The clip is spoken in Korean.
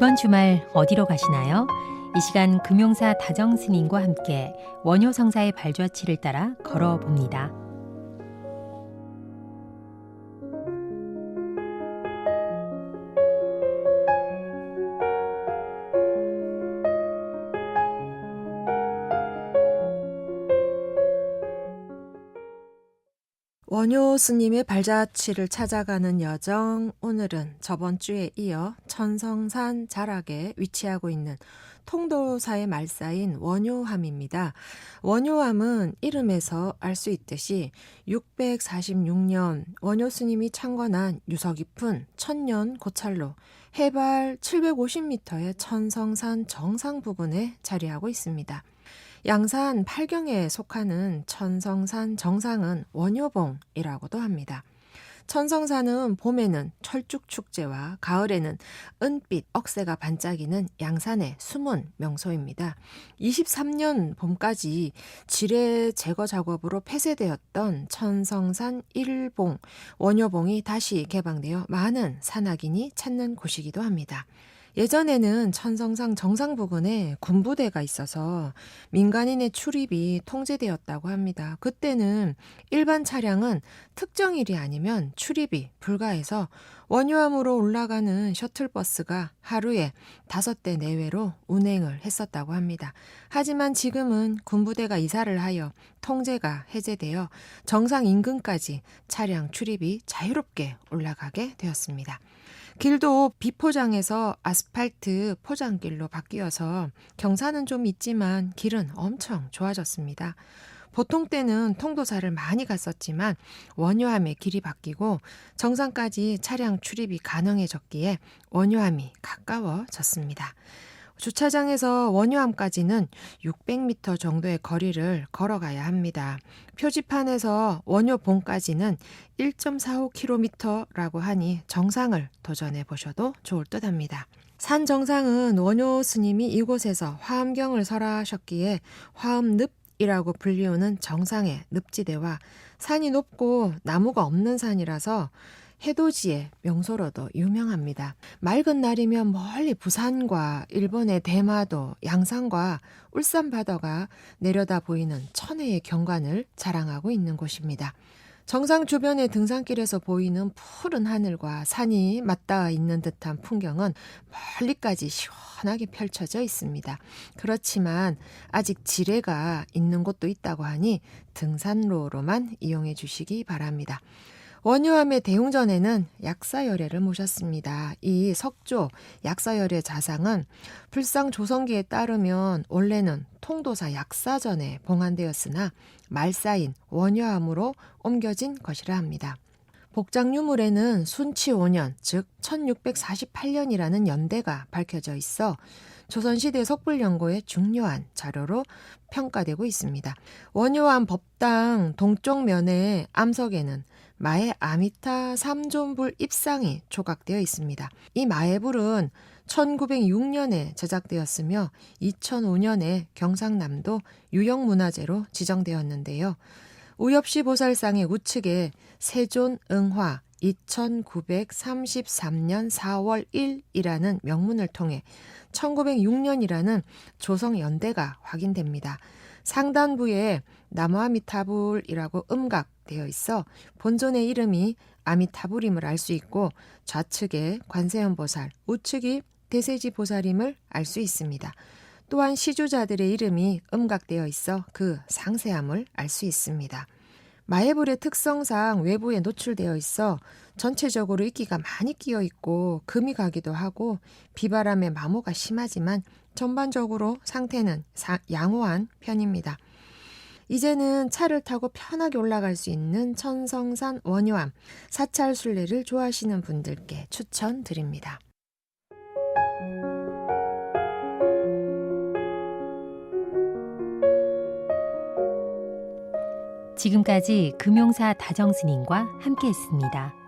이번 주말 어디로 가시나요? 이 시간 금용사 다정 스님과 함께 원효 성사의 발자취를 따라 걸어봅니다. 원효 스님의 발자취를 찾아가는 여정, 오늘은 저번 주에 이어 천성산 자락에 위치하고 있는 통도사의 말사인 원효함입니다. 원효함은 이름에서 알 수 있듯이 646년 원효 스님이 창건한 유서 깊은 천년 고찰로 해발 750m의 천성산 정상 부근에 자리하고 있습니다. 양산 8경에 속하는 천성산 정상은 원효봉이라고도 합니다. 천성산은 봄에는 철쭉 축제와 가을에는 은빛 억새가 반짝이는 양산의 숨은 명소입니다. 23년 봄까지 지뢰 제거 작업으로 폐쇄되었던 천성산 1봉, 원효봉이 다시 개방되어 많은 산악인이 찾는 곳이기도 합니다. 예전에는 천성상 정상 부근에 군부대가 있어서 민간인의 출입이 통제되었다고 합니다. 그때는 일반 차량은 특정일이 아니면 출입이 불가해서 원효암으로 올라가는 셔틀버스가 하루에 다섯 대 내외로 운행을 했었다고 합니다. 하지만 지금은 군부대가 이사를 하여 통제가 해제되어 정상 인근까지 차량 출입이 자유롭게 올라가게 되었습니다. 길도 비포장에서 아스팔트 포장길로 바뀌어서 경사는 좀 있지만 길은 엄청 좋아졌습니다. 보통 때는 통도사를 많이 갔었지만 원효함의 길이 바뀌고 정상까지 차량 출입이 가능해졌기에 원효함이 가까워졌습니다. 주차장에서 원효함까지는 600m 정도의 거리를 걸어가야 합니다. 표지판에서 원효봉까지는 1.45km라고 하니 정상을 도전해 보셔도 좋을 듯 합니다. 산 정상은 원효 스님이 이곳에서 화엄경을 설하셨기에 화엄늪 이라고 불리우는 정상의 늪지대와 산이 높고 나무가 없는 산이라서 해돋이의 명소로도 유명합니다. 맑은 날이면 멀리 부산과 일본의 대마도, 양산과 울산 바다가 내려다 보이는 천혜의 경관을 자랑하고 있는 곳입니다. 정상 주변의 등산길에서 보이는 푸른 하늘과 산이 맞닿아 있는 듯한 풍경은 멀리까지 시원하게 펼쳐져 있습니다. 그렇지만 아직 지뢰가 있는 곳도 있다고 하니 등산로로만 이용해 주시기 바랍니다. 원효함의 대웅전에는 약사열애를 모셨습니다. 이 석조 약사열애 자상은 불상 조성기에 따르면 원래는 통도사 약사전에 봉안되었으나 말사인 원효함으로 옮겨진 것이라 합니다. 복장 유물에는 순치 5년, 즉 1648년이라는 연대가 밝혀져 있어 조선시대 석불연고의 중요한 자료로 평가되고 있습니다. 원효암 법당 동쪽 면의 암석에는 마의 아미타 삼존불 입상이 조각되어 있습니다. 이 마의불은 1906년에 제작되었으며 2005년에 경상남도 유형문화재로 지정되었는데요. 우엽시 보살상의 우측에 세존 응화 2933년 4월 1이라는 명문을 통해 1906년이라는 조성 연대가 확인됩니다. 상단부에 나무아미타불이라고 음각되어 있어 본尊의 이름이 아미타불임을 알 수 있고 좌측에 관세음보살, 우측이 대세지 보살임을 알 수 있습니다. 또한 시주자들의 이름이 음각되어 있어 그 상세함을 알 수 있습니다. 마애불의 특성상 외부에 노출되어 있어 전체적으로 이끼가 많이 끼어 있고 금이 가기도 하고 비바람에 마모가 심하지만 전반적으로 상태는 양호한 편입니다. 이제는 차를 타고 편하게 올라갈 수 있는 천성산 원효암 사찰 순례를 좋아하시는 분들께 추천드립니다. 지금까지 금용사 다정 스님과 함께 했습니다.